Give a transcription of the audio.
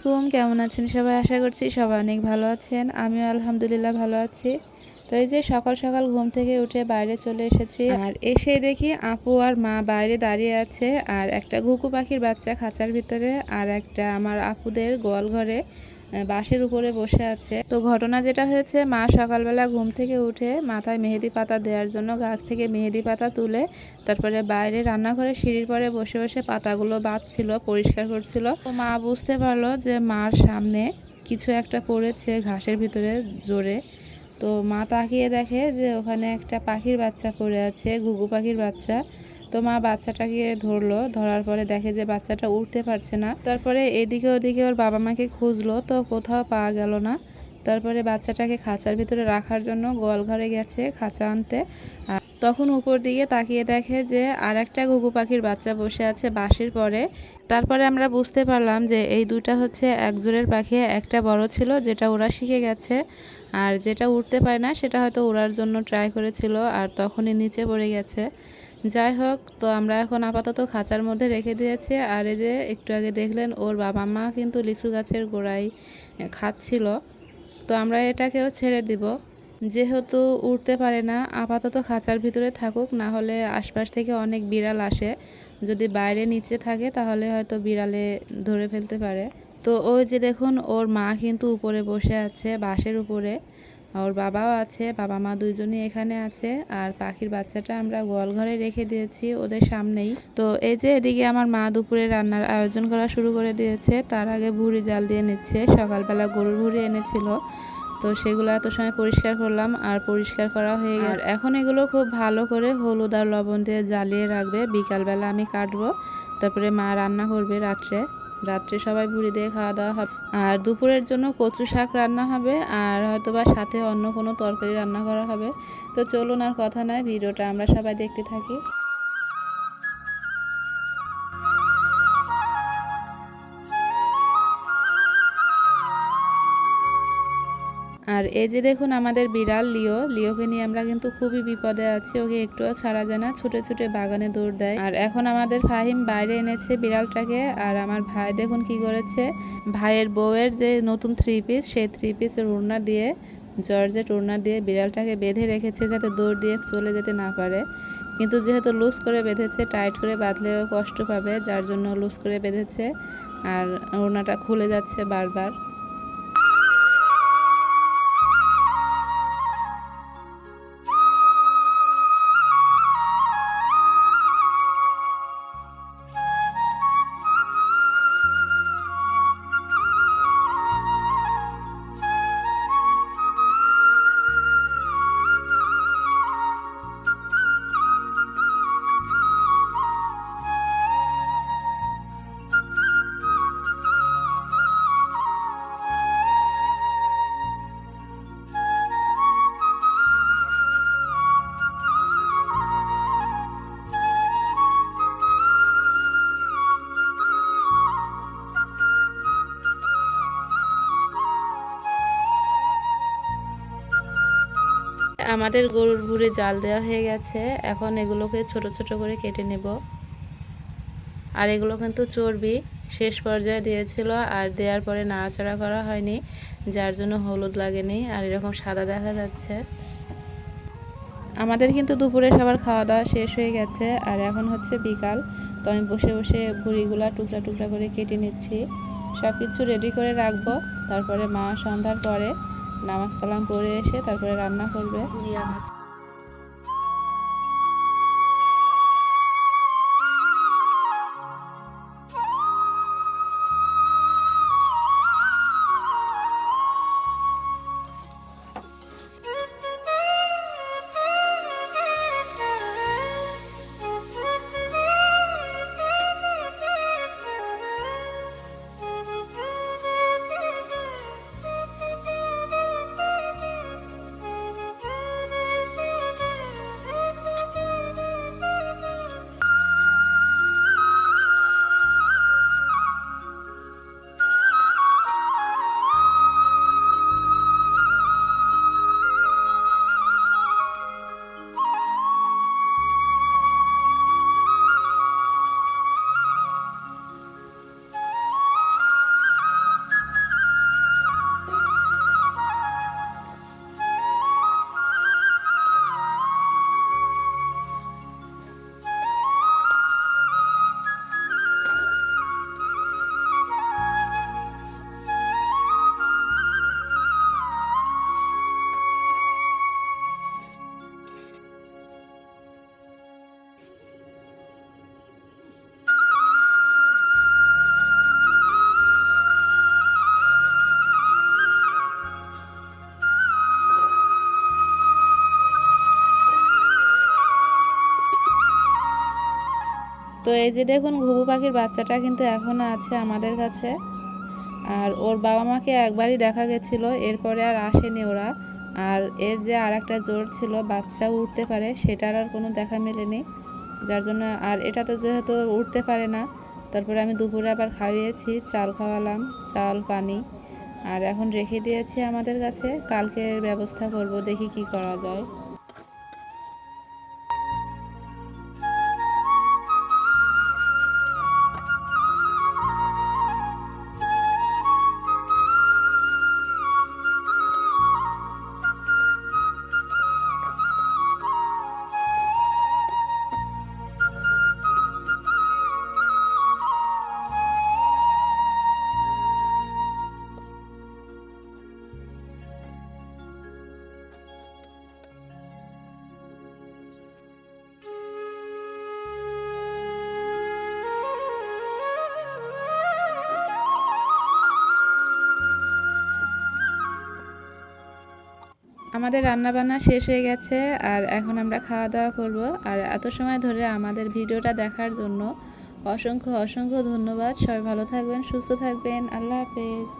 আলাইকুম, কেমন আছেন সবাই? আশা করছি সবাই অনেক ভালো আছেন। আমিও আলহামদুলিল্লাহ ভালো আছি। তো এই যে সকাল সকাল ঘুম থেকে উঠে বাইরে চলে এসেছি। আর এসে দেখি আপু আর মা বাইরে দাঁড়িয়ে আছে। আর একটা ঘুকু পাখির বাচ্চা খাঁচার ভিতরে আর একটা আমার আপুদের গোয়াল ঘরে। বাঁশের উপরে বসে আছে। তো ঘটনা যেটা হয়েছে, মা সকালবেলা ঘুম থেকে উঠে মাথায় মেহেদি পাতা দেওয়ার জন্য গাছ থেকে মেহেদি পাতা তুলে তারপরে বাইরে রান্নাঘরে সিঁড়ির পরে বসে বসে পাতাগুলো বাঁধছিল, পরিষ্কার করছিল। তো মা বুঝতে পারল যে মার সামনে কিছু একটা পড়েছে ঘাসের ভিতরে জোরে। তো মা তাকিয়ে দেখে যে ওখানে একটা পাখির বাচ্চা পড়ে আছে, ঘুঘু পাখির বাচ্চা। তো মা বাচ্চাটাকে ধরলো, ধরার পরে দেখে যে বাচ্চাটা উঠতে পারছে না। তারপরে এদিকে ওদিকে ওর বাবা মাকে খুঁজলো, তো কোথাও পাওয়া গেল না। তারপরে বাচ্চাটাকে খাঁচার ভিতরে রাখার জন্য গোয়াল ঘরে গেছে খাঁচা আনতে। তখন উপর দিকে তাকিয়ে দেখে যে আর একটা ঘুঘু পাখির বাচ্চা বসে আছে বাঁশের পরে। তারপরে আমরা বুঝতে পারলাম যে এই দুটা হচ্ছে একজোড়ের পাখি, একটা বড় ছিল যেটা ওরা শিখে গেছে। আর যেটা উঠতে পারে না, সেটা হয়তো ওড়ার জন্য ট্রাই করেছিল আর তখনই নিচে পড়ে গেছে। যাই হোক, তো আমরা এখন আপাতত খাঁচার মধ্যে রেখে দিয়েছি। আর এই যে একটু আগে দেখলেন, ওর বাবা মা কিন্তু লিচু গাছের গোড়ায় খাচ্ছিল। তো আমরা এটাকেও ছেড়ে দিব। যেহেতু উঠতে পারে না, আপাতত খাঁচার ভিতরে থাকুক, না হলে আশপাশ থেকে অনেক বিড়াল আসে। যদি বাইরে নিচে থাকে, তাহলে হয়তো বিড়ালে ধরে ফেলতে পারে। তো ওই যে দেখুন, ওর মা কিন্তু উপরে বসে আছে, বাঁশের উপরে। ওর বাবাও আছে বাবা মা দুইজনই এখানে আছে আর পাখির বাচ্চাটা আমরা গোয়াল ঘরে রেখে দিয়েছি ওদের সামনেই। তো এই যে এদিকে আমার মা দুপুরে রান্নার আয়োজন করা শুরু করে দিয়েছে তার আগে ভুড়ি জাল দিয়ে নিচ্ছে সকালবেলা গরুর ভুড়ি এনেছিল। তো সেগুলো এত সময় পরিষ্কার করলাম আর পরিষ্কার করা হয়ে গেল। এখন এগুলো খুব ভালো করে হলুদ আর লবণ দিয়ে জ্বালিয়ে রাখবে বিকালবেলা আমি কাটবো তারপরে মা রান্না করবে রাত্রে। রাত্রে সবাই ভুড়ি দিয়ে খাওয়া দাওয়া হবে। আর দুপুরের জন্য কচু শাক রান্না হবে, আর হয়তো বা সাথে অন্য কোনো তরকারি রান্না করা হবে। তো চলুন আর কথা নয় ভিডিওটা আমরা সবাই দেখতে থাকি। আর এই যে দেখুন আমাদের বিড়াল লিও, লিওকে নিয়ে আমরা কিন্তু খুবই বিপদে আছি। ওকে একটুও ছাড়া যায় না, ছুটে ছুটে বাগানে দৌড় দেয়। আর এখন আমাদের ফাহিম বাইরে এনেছে বিড়ালটাকে। আর আমার ভাই দেখুন কি করেছে? ভাইয়ের বউয়ের যে নতুন থ্রি পিস সেই থ্রি পিসের ওড়না দিয়ে, জর্জেট ওড়না দিয়ে বিড়ালটাকে বেঁধে রেখেছে যাতে দৌড় দিয়ে চলে যেতে না পারে। কিন্তু যেহেতু লুজ করে বেঁধেছে টাইট করে বাঁধলেও কষ্ট পাবে, যার জন্য লুজ করে বেঁধেছে। আর ওড়নাটা খুলে যাচ্ছে বারবার। আমাদের গরুর ভুড়ে জাল দেওয়া হয়ে গেছে। এখন এগুলোকে ছোট ছোট করে কেটে নেব। আর এগুলো কিন্তু চর্বি। শেষ পর্যায়ে দিয়েছিল আর দেওয়ার পরে নাড়াচাড়া করা হয়নি, যার জন্য হলুদ লাগেনি আর এরকম সাদা দেখা যাচ্ছে। আমাদের কিন্তু দুপুরে সবার খাওয়া দাওয়া শেষ হয়ে গেছে আর এখন হচ্ছে বিকাল। তো আমি বসে বসে ভুড়িগুলা টুকরা টুকরা করে কেটে নিচ্ছি। সব কিছু রেডি করে রাখব। তারপরে মা সন্ধ্যার পরে নামাজ কালাম পড়ে এসে তারপরে রান্না করবে। তো এই যে দেখুন, ঘুঘু পাখির বাচ্চাটা কিন্তু এখনও আছে আমাদের কাছে। আর ওর বাবা মাকে একবারই দেখা গেছিল, এরপরে আর আসেনি ওরা। আর এর যে আর একটা জোর ছিল, বাচ্চা উঠতে পারে, সেটার আর কোনো দেখা মেলেনি। যার জন্য আর এটা তো যেহেতু উঠতে পারে না, তারপরে আমি দুপুরে আবার খাইয়েছি, চাল খাওয়ালাম, চাল, পানি। আর এখন রেখে দিয়েছি আমাদের কাছে, কালকের ব্যবস্থা করব, দেখি কি করা যায়। আমাদের রান্না বান্না শেষ হয়ে গেছে, আর এখন আমরা খাওয়া দাওয়া করব। আর এত সময় ধরে আমাদের ভিডিওটা দেখার জন্য অসংখ্য অসংখ্য ধন্যবাদ। সবাই ভালো থাকবেন, সুস্থ থাকবেন। আল্লাহ হাফেজ।